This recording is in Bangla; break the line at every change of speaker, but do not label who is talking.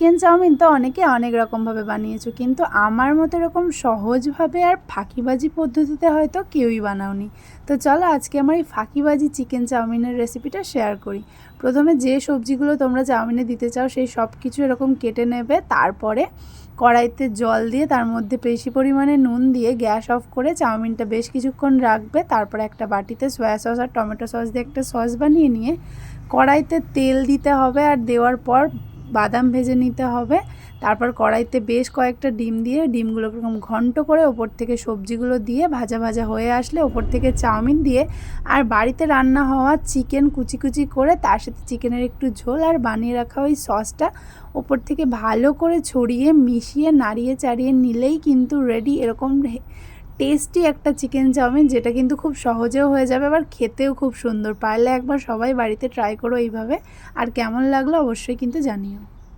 চিকেন চাউমিন তো অনেকে অনেক রকমভাবে বানিয়েছো, কিন্তু আমার মতো এরকম সহজভাবে আর ফাঁকিবাজি পদ্ধতিতে হয়তো কেউই বানাওনি। তো চলো আজকে আমার এই ফাঁকিবাজি চিকেন চাউমিনের রেসিপিটা শেয়ার করি। প্রথমে যে সবজিগুলো তোমরা চাউমিনে দিতে চাও, সেই সব কিছু এরকম কেটে নেবে, তারপরে কড়াইতে জল দিয়ে, তার মধ্যে বেশি পরিমাণে নুন দিয়ে গ্যাস অফ করে চাউমিনটা বেশ কিছুক্ষণ রাখবে, তারপরে একটা বাটিতে সয়া সস আর টমেটো সস দিয়ে একটা সস বানিয়ে নিয়ে কড়াইতে তেল দিতে হবে, আর দেওয়ার পর বাদাম ভেজে নিতে হবে। তারপর কড়াইতে বেশ কয়েকটা ডিম দিয়ে ডিমগুলো এরকম ঘন্ট করে ওপর থেকে সবজিগুলো দিয়ে ভাজা ভাজা হয়ে আসলে ওপর থেকে চাউমিন দিয়ে আর বাড়িতে রান্না হওয়া চিকেন কুচি কুচি করে তার সাথে চিকেনের একটু ঝোল আর বানিয়ে রাখা ওই সসটা ওপর থেকে ভালো করে ছড়িয়ে মিশিয়ে নাড়িয়ে চাড়িয়ে নিলেই কিন্তু রেডি এরকম টেস্টি একটা চিকেন চাউমিন, যেটা কিন্তু খুব সহজেও হয়ে যাবে, আবার খেতেও খুব সুন্দর। পারলে একবার সবাই বাড়িতে ট্রাই করো এইভাবে। আর কেমন লাগল অবশ্যই কিন্তু জানিও।